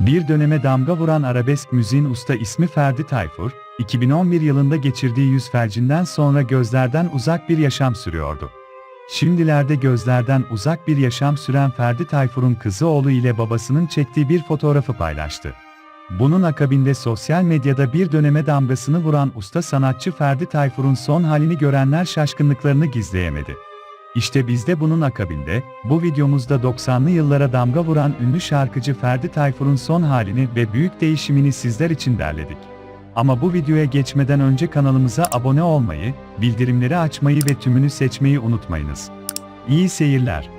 Bir döneme damga vuran arabesk müziğin usta ismi Ferdi Tayfur, 2011 yılında geçirdiği yüz felcinden sonra gözlerden uzak bir yaşam sürüyordu. Şimdilerde gözlerden uzak bir yaşam süren Ferdi Tayfur'un kızı oğlu ile babasının çektiği bir fotoğrafı paylaştı. Bunun akabinde sosyal medyada bir döneme damgasını vuran usta sanatçı Ferdi Tayfur'un son halini görenler şaşkınlıklarını gizleyemedi. İşte biz de bunun akabinde, bu videomuzda 90'lı yıllara damga vuran ünlü şarkıcı Ferdi Tayfur'un son halini ve büyük değişimini sizler için derledik. Ama bu videoya geçmeden önce kanalımıza abone olmayı, bildirimleri açmayı ve tümünü seçmeyi unutmayınız. İyi seyirler.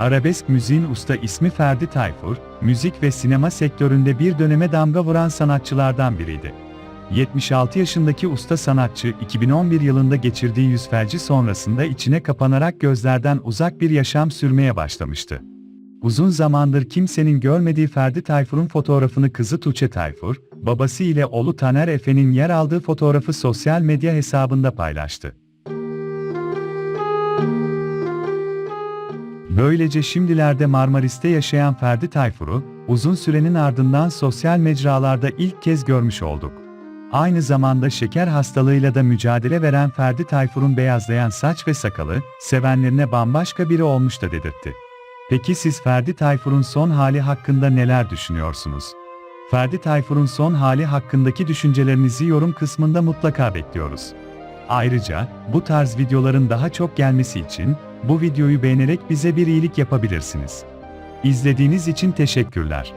Arabesk müziğin usta ismi Ferdi Tayfur, müzik ve sinema sektöründe bir döneme damga vuran sanatçılardan biriydi. 76 yaşındaki usta sanatçı 2011 yılında geçirdiği yüz felci sonrasında içine kapanarak gözlerden uzak bir yaşam sürmeye başlamıştı. Uzun zamandır kimsenin görmediği Ferdi Tayfur'un fotoğrafını kızı Tuğçe Tayfur, babası ile oğlu Taner Efe'nin yer aldığı fotoğrafı sosyal medya hesabında paylaştı. Böylece şimdilerde Marmaris'te yaşayan Ferdi Tayfur'u, uzun sürenin ardından sosyal mecralarda ilk kez görmüş olduk. Aynı zamanda şeker hastalığıyla da mücadele veren Ferdi Tayfur'un beyazlayan saç ve sakalı, sevenlerine bambaşka biri olmuş da dedirtti. Peki siz Ferdi Tayfur'un son hali hakkında neler düşünüyorsunuz? Ferdi Tayfur'un son hali hakkındaki düşüncelerinizi yorum kısmında mutlaka bekliyoruz. Ayrıca, bu tarz videoların daha çok gelmesi için, bu videoyu beğenerek bize bir iyilik yapabilirsiniz. İzlediğiniz için teşekkürler.